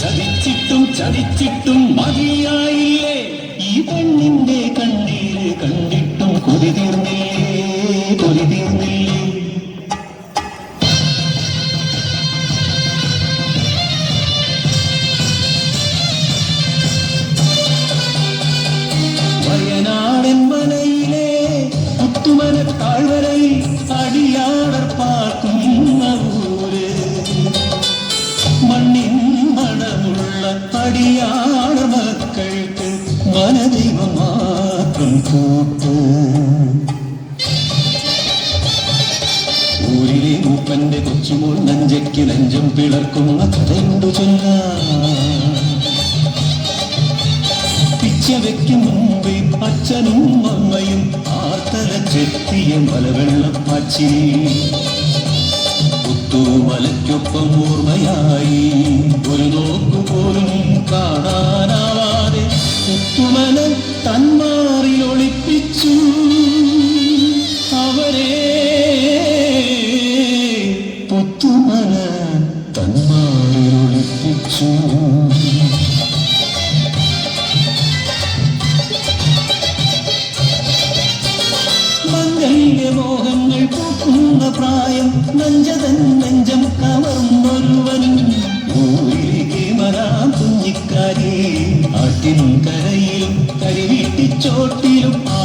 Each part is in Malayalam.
ചതിച്ചിട്ടും ചതിച്ചിട്ടും മതിയായില്ലേ അടിയാട മക്കൾക്ക് മനദൈവം മാത്രം കൂട്ട്. ഊരിലെ മൂപ്പന്റെ കൊച്ചുമോൾ നഞ്ചയ്ക്ക് നഞ്ചം പിളർക്കുന്ന കഥയുണ്ട് ചൊല്ല. പിച്ച വെക്കും മുമ്പേ അച്ഛനും അമ്മയും ആർത്തല ചെത്തിയ മലവെള്ളപ്പാച്ചി പുത്തുമലയ്ക്കൊപ്പം ഓർമ്മയായി. മോഹങ്ങൾ പൂക്കുന്ന പ്രായം നഞ്ചതൻ നെഞ്ചം കവർന്നൊരുവൻ ഊരിലേക്ക് മരാം കുഞ്ഞിക്കാരി ആട്ടിൻ കരയിലും കരിവീട്ടിച്ചോട്ടിലും ആരും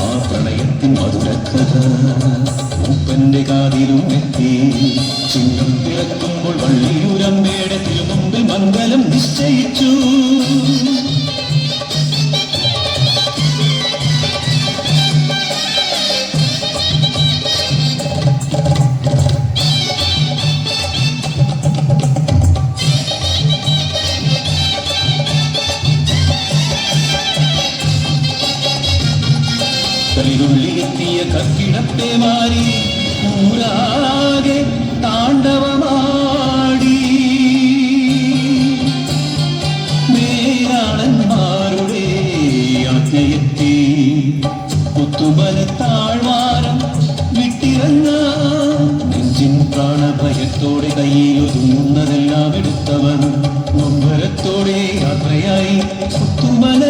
ആ പ്രണയത്തിൻ മധുരക്കഥ മൂപ്പന്റെ കാതിലും എത്തി ചിങ്ങം പിറക്കുമ്പോൾ വള്ളിയൂരമ്മയുടെ തിരുമുമ്പിൽ മംഗലം നിശ്ചയിച്ചു. കലിതുള്ളിയെത്തിയ കക്കിടത്തെ മാറി കൂരാകെ താണ്ഡവമാടി. മേലാളന്മാരുടെ ആജ്ഞയെത്തി പുത്തുമല താഴ്വാരം വിട്ടിറങ്ങ. നെഞ്ചിൻ പ്രാണഭയത്തോടെ കയ്യിൽ ഒതുങ്ങുന്നതെല്ലാം എടുത്തവൻ നൊമ്പരത്തോടെ യാത്രയായി Puthumala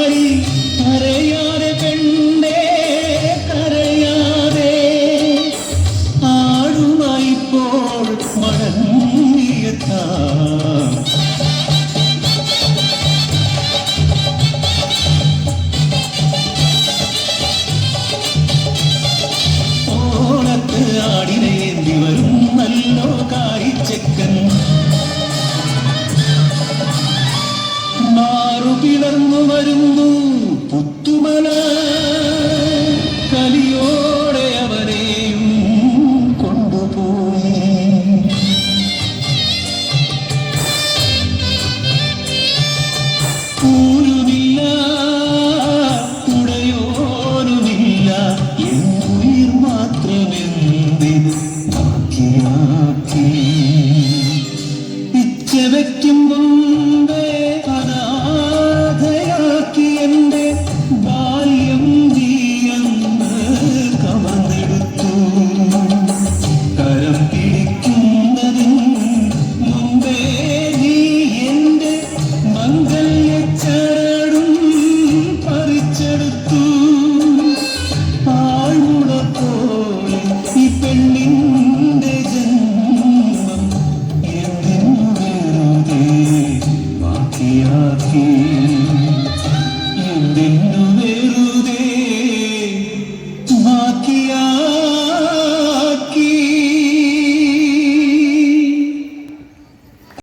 for its one year time.